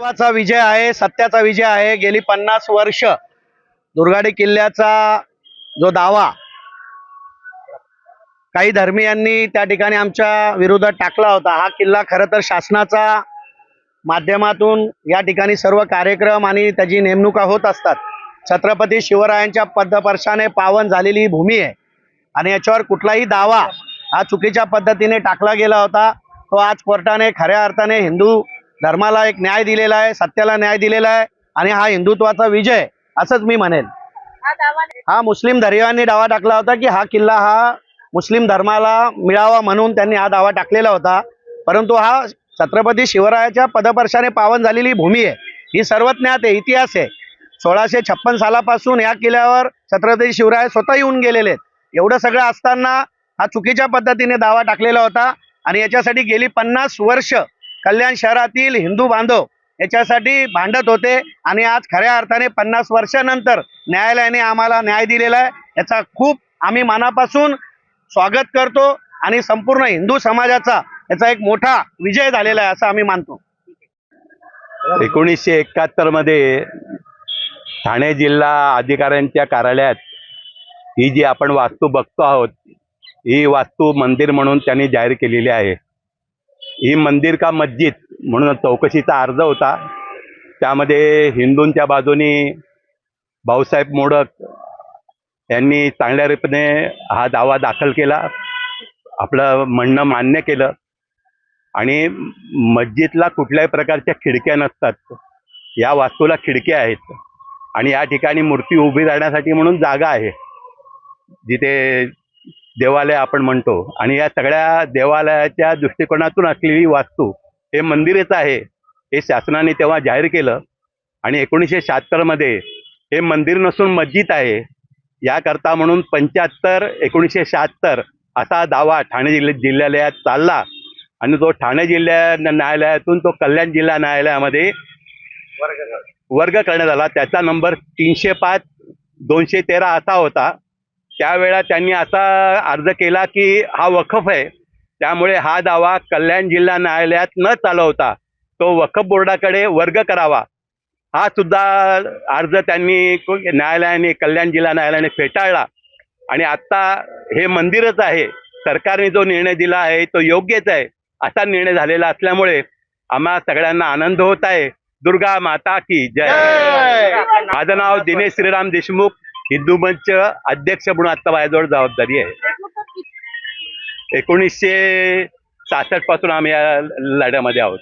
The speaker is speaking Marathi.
महत्त्वाचा विजय आहे सत्याचा विजय आहे. गेली पन्नास वर्ष दुर्गाडी किल्ल्याचा जो दावा काही धर्मीयांनी त्या ठिकाणी आमच्या विरोधात टाकला होता. हा किल्ला खरं तर शासनाचा माध्यमातून या ठिकाणी सर्व कार्यक्रम आणि त्याची नेमणुका होत असतात. छत्रपती शिवरायांच्या पदपर्शाने पावन झालेली ही भूमी आहे. आणि याच्यावर कुठलाही दावा हा चुकीच्या पद्धतीने टाकला गेला होता. तो आज कोर्टाने खऱ्या अर्थाने हिंदू धर्माला एक न्याय दिलेला आहे सत्याला न्याय दिलेला आहे आणि हा हिंदुत्वाचा विजय असंच मी म्हणेल हा मुस्लिम धर्मियांनी दावा टाकला होता की हा किल्ला हा मुस्लिम धर्माला मिळावा म्हणून त्यांनी हा दावा टाकलेला होता. परंतु हा छत्रपती शिवरायाच्या पदपर्शाने पावन झालेली भूमी आहे. ही सर्वज्ञात आहे इतिहास आहे. सोळाशे छप्पन सालापासून या किल्ल्यावर छत्रपती शिवराय स्वतः येऊन गेलेले आहेत. एवढं सगळं असताना हा चुकीच्या पद्धतीने दावा टाकलेला होता आणि याच्यासाठी गेली पन्नास वर्ष कल्याण शहरातील हिंदू बांधव याच्यासाठी भांडत होते आणि आज खऱ्या अर्थाने पन्नास वर्षानंतर न्यायालयाने आम्हाला न्याय दिलेला आहे. याचा खूप आम्ही मनापासून स्वागत करतो आणि संपूर्ण हिंदू समाजाचा याचा एक मोठा विजय झालेला आहे असं आम्ही मानतो. एकोणीसशे एकाहत्तरमध्ये ठाणे जिल्हा अधिकाऱ्यांच्या कार्यालयात ही जी आपण वास्तू बघतो आहोत ही वास्तू मंदिर म्हणून त्यांनी जाहीर केलेली आहे. ही मंदिर का मस्जिद म्हणून चौकशीचा अर्ज होता. त्यामध्ये हिंदूंच्या बाजूनी भाऊसाहेब मोडक यांनी चांगल्या रीतीने हा दावा दाखल केला. आपलं म्हणणं मान्य केलं. आणि मस्जिदला कुठल्याही प्रकारच्या खिडक्या नसतात. या वास्तूला खिडक्या आहेत. आणि या ठिकाणी मूर्ती उभी राहण्यासाठी म्हणून जागा आहे. जिथे देवालय आपण म्हणतो. आणि या सगळ्या देवालयाच्या दृष्टिकोनातून असलेली वास्तू हे मंदिरच आहे. हे शासनाने तेव्हा जाहीर केलं. आणि एकोणीसशे शहात्तरमध्ये हे मंदिर नसून मस्जिद आहे. याकरता म्हणून पंच्याहत्तर एकोणीसशे शहात्तर असा दावा ठाणे जिल्ह्या जिल्ह्यालयात चालला. आणि तो ठाणे जिल्हा न्यायालयातून तो कल्याण जिल्हा न्यायालयामध्ये वर्ग करण्यात आला. त्याचा नंबर तीनशे पाच दोनशे तेरा असा होता. त्यावेळा त्यांनी असा अर्ज केला की हा वखफ आहे. त्यामुळे हा दावा कल्याण जिल्हा न्यायालयात न चालवता तो वखफ बोर्डाकडे वर्ग करावा. हा सुद्धा अर्ज त्यांनी न्यायालयाने कल्याण जिल्हा न्यायालयाने फेटाळला. आणि आत्ता हे मंदिरच आहे. सरकारने जो निर्णय दिला आहे तो योग्यच आहे असा निर्णय झालेला असल्यामुळे आम्हा सगळ्यांना आनंद होत आहे. दुर्गा माता की जय! माझं नाव दिनेश श्रीराम देशमुख. हिंदू मंच अध्यक्ष म्हणून आता माझ्याजवळ जबाबदारी आहे. एकोणीसशे सहासष्टपासून आम्ही या लढ्यामध्ये आहोत.